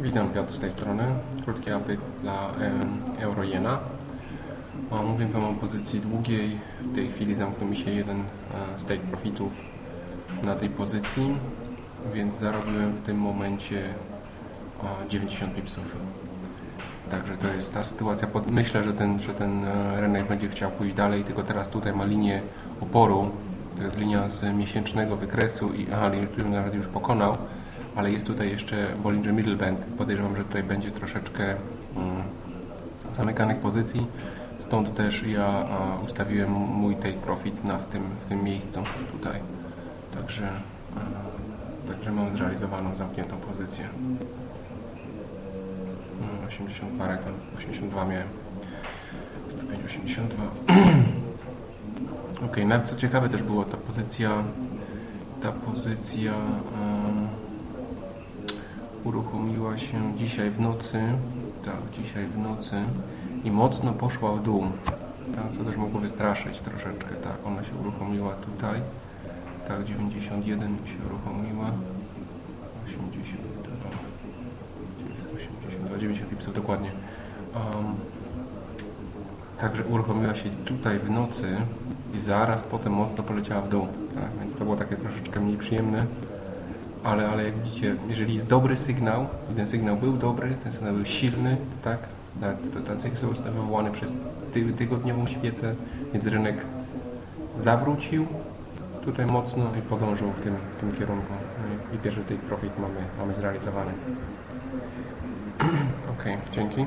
Witam Piotr z tej strony. Krótki update dla Eurojena. Mówię Wam o pozycji długiej. W tej chwili zamknął mi się jeden e, z take profitów na tej pozycji, więc zarobiłem w tym momencie o, 90 pipsów. Także to jest ta sytuacja. Myślę, że ten, że ten e, rynek będzie chciał pójść dalej, tylko teraz tutaj ma linię oporu. To jest linia z miesięcznego wykresu i aha, który nawet już pokonał, ale jest tutaj jeszcze Bollinger Middle Band. Podejrzewam, że tutaj będzie troszeczkę mm, zamykanych pozycji. Stąd też ja a, ustawiłem mój take profit na, w, tym, w tym miejscu tutaj. Także, a, także mam zrealizowaną zamkniętą pozycję. No, 80 parę tam, 82 miałem. 105, 82. ok, nawet co ciekawe też było ta pozycja, ta pozycja em, uruchomiła się dzisiaj w nocy, tak, dzisiaj w nocy i mocno poszła w dół, tak, co też mogło wystraszyć troszeczkę, tak, ona się uruchomiła tutaj, tak, 91 się uruchomiła, 82, 82, 90 pipsów dokładnie. Um, także uruchomiła się tutaj w nocy i zaraz potem mocno poleciała w dół. Tak? Więc to było takie troszeczkę mniej przyjemne. Ale, ale jak widzicie, jeżeli jest dobry sygnał, ten sygnał był dobry, ten sygnał był silny, tak? tak to ten sygnał został wywołany przez ty, tygodniową świecę, więc rynek zawrócił tutaj mocno i podążył w tym, w tym kierunku. No i, i pierwszy tej profit mamy, mamy zrealizowany. Ok, dzięki.